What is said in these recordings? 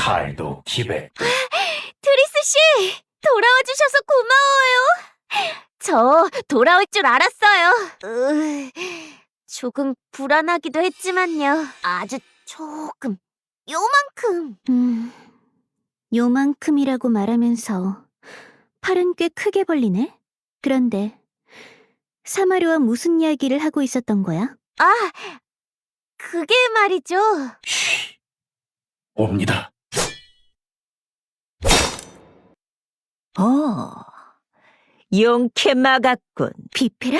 칼도 기백. 트리스 씨, 돌아와 주셔서 고마워요. 저 돌아올 줄 알았어요. 으, 조금 불안하기도 했지만요. 아주 조금, 요만큼. 음, 요만큼이라고 말하면서 팔은 꽤 크게 벌리네? 그런데 사마리와 무슨 이야기를 하고 있었던 거야? 아, 그게 말이죠. 쉬. 옵니다. 어, 용케 막았군. 비페라?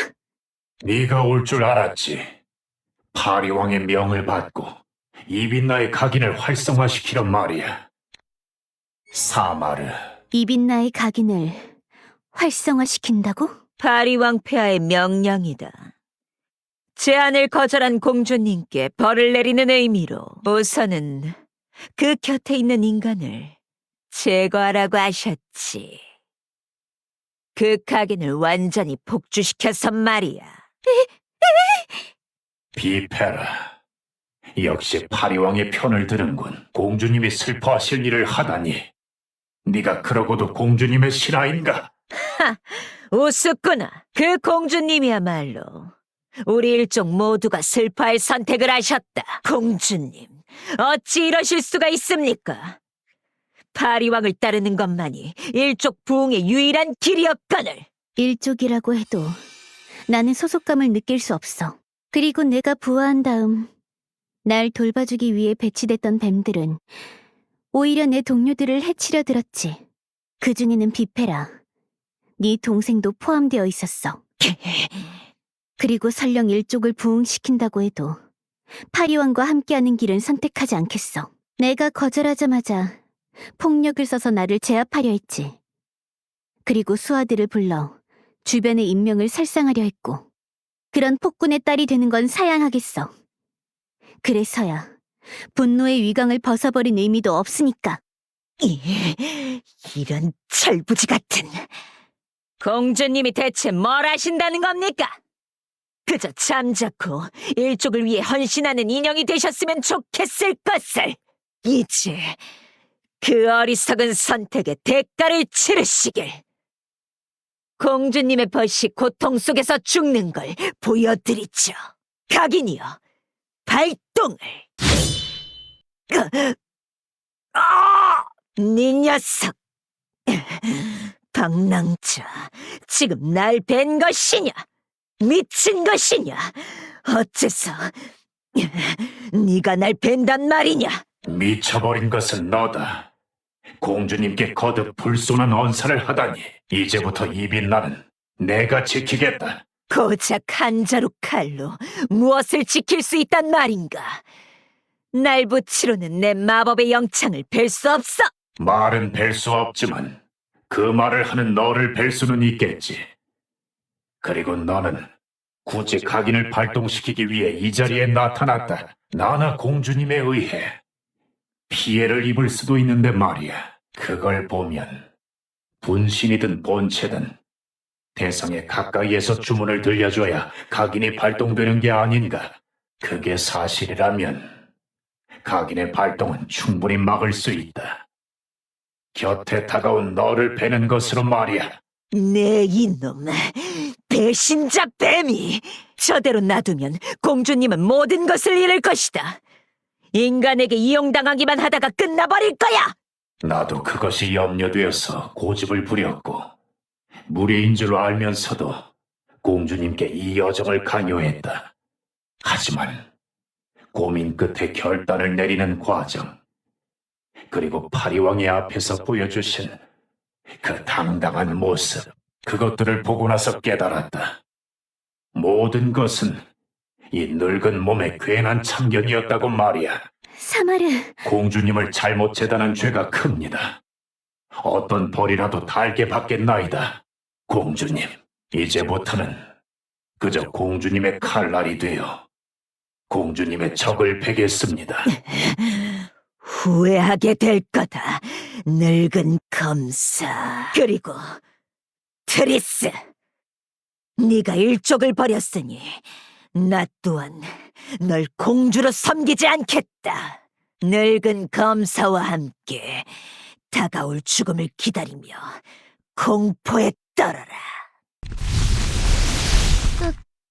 네가 올 줄 알았지. 파리 왕의 명을 받고 이빈나의 각인을 활성화시키란 말이야. 사마르, 이빈나의 각인을 활성화시킨다고? 파리 왕폐하의 명령이다. 제안을 거절한 공주님께 벌을 내리는 의미로 우선은 그 곁에 있는 인간을 제거하라고 하셨지. 그 각인을 완전히 복주시켜서 말이야. 비페라. 역시 파리왕의 편을 드는군. 공주님이 슬퍼하실 일을 하다니. 네가 그러고도 공주님의 신하인가? 우습구나. 그 공주님이야말로 우리 일족 모두가 슬퍼할 선택을 하셨다. 공주님, 어찌 이러실 수가 있습니까? 파리왕을 따르는 것만이 일족 부흥의 유일한 길이었거늘. 일족이라고 해도 나는 소속감을 느낄 수 없어. 그리고 내가 부화한 다음 날 돌봐주기 위해 배치됐던 뱀들은 오히려 내 동료들을 해치려 들었지. 그 중에는 비페라. 네 동생도 포함되어 있었어. 그리고 설령 일족을 부흥시킨다고 해도 파리왕과 함께하는 길은 선택하지 않겠어. 내가 거절하자마자 폭력을 써서 나를 제압하려 했지. 그리고 수하들을 불러 주변의 인명을 살상하려 했고, 그런 폭군의 딸이 되는 건 사양하겠어. 그래서야 분노의 위강을 벗어버린 의미도 없으니까. 이- 이런 철부지 같은. 공주님이 대체 뭘 하신다는 겁니까? 그저 잠자코 일족을 위해 헌신하는 인형이 되셨으면 좋겠을 것을. 이제 그 어리석은 선택의 대가를 치르시길. 공주님의 벗이 고통 속에서 죽는 걸 보여드리죠. 각인이여, 발동을. 으, 아! 네 녀석! 방랑자, 지금 날 뵌 것이냐? 미친 것이냐? 어째서 네가 날 뵌단 말이냐? 미쳐버린 것은 너다. 공주님께 거듭 불쏘는 언사를 하다니. 이제부터 이빈나는 내가 지키겠다. 고작 한 자루 칼로 무엇을 지킬 수 있단 말인가? 날 붙이로는 내 마법의 영창을 뵐 수 없어! 말은 뵐 수 없지만 그 말을 하는 너를 뵐 수는 있겠지. 그리고 너는 굳이 각인을 발동시키기 위해 이 자리에 나타났다. 나나 공주님에 의해 피해를 입을 수도 있는데 말이야. 그걸 보면 분신이든 본체든 대상에 가까이에서 주문을 들려줘야 각인이 발동되는 게 아닌가. 그게 사실이라면 각인의 발동은 충분히 막을 수 있다. 곁에 다가온 너를 베는 것으로 말이야. 내 이놈, 배신자 뱀이! 저대로 놔두면 공주님은 모든 것을 잃을 것이다. 인간에게 이용당하기만 하다가 끝나버릴 거야! 나도 그것이 염려되어서 고집을 부렸고 무례인 줄 알면서도 공주님께 이 여정을 강요했다. 하지만 고민 끝에 결단을 내리는 과정 그리고 파리왕의 앞에서 보여주신 그 당당한 모습 그것들을 보고 나서 깨달았다. 모든 것은 이 늙은 몸의 괜한 참견이었다고 말이야. 사마르, 공주님을 잘못 재단한 죄가 큽니다. 어떤 벌이라도 달게 받겠나이다. 공주님, 이제부터는 그저 공주님의 칼날이 되어 공주님의 적을 베겠습니다. 후회하게 될 거다, 늙은 검사. 그리고 트리스, 네가 일족을 버렸으니 나 또한 널 공주로 섬기지 않겠다. 늙은 검사와 함께 다가올 죽음을 기다리며 공포에 떨어라.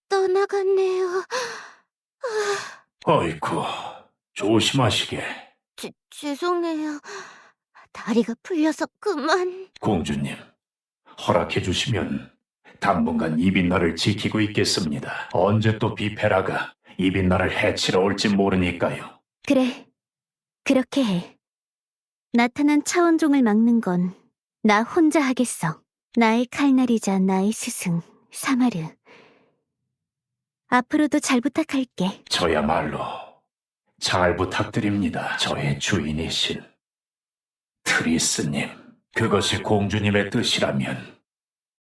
떠나갔네요. 어이쿠, 조심하시게. 죄, 죄송해요. 다리가 풀려서 그만. 공주님, 허락해 주시면 당분간 이빈나를 지키고 있겠습니다. 언제 또 비페라가 이빈나를 해치러 올지 모르니까요. 그래, 그렇게 해. 나타난 차원종을 막는 건 나 혼자 하겠어. 나의 칼날이자 나의 스승, 사마르. 앞으로도 잘 부탁할게. 저야말로 잘 부탁드립니다. 저의 주인이신 트리스님. 그것이 공주님의 뜻이라면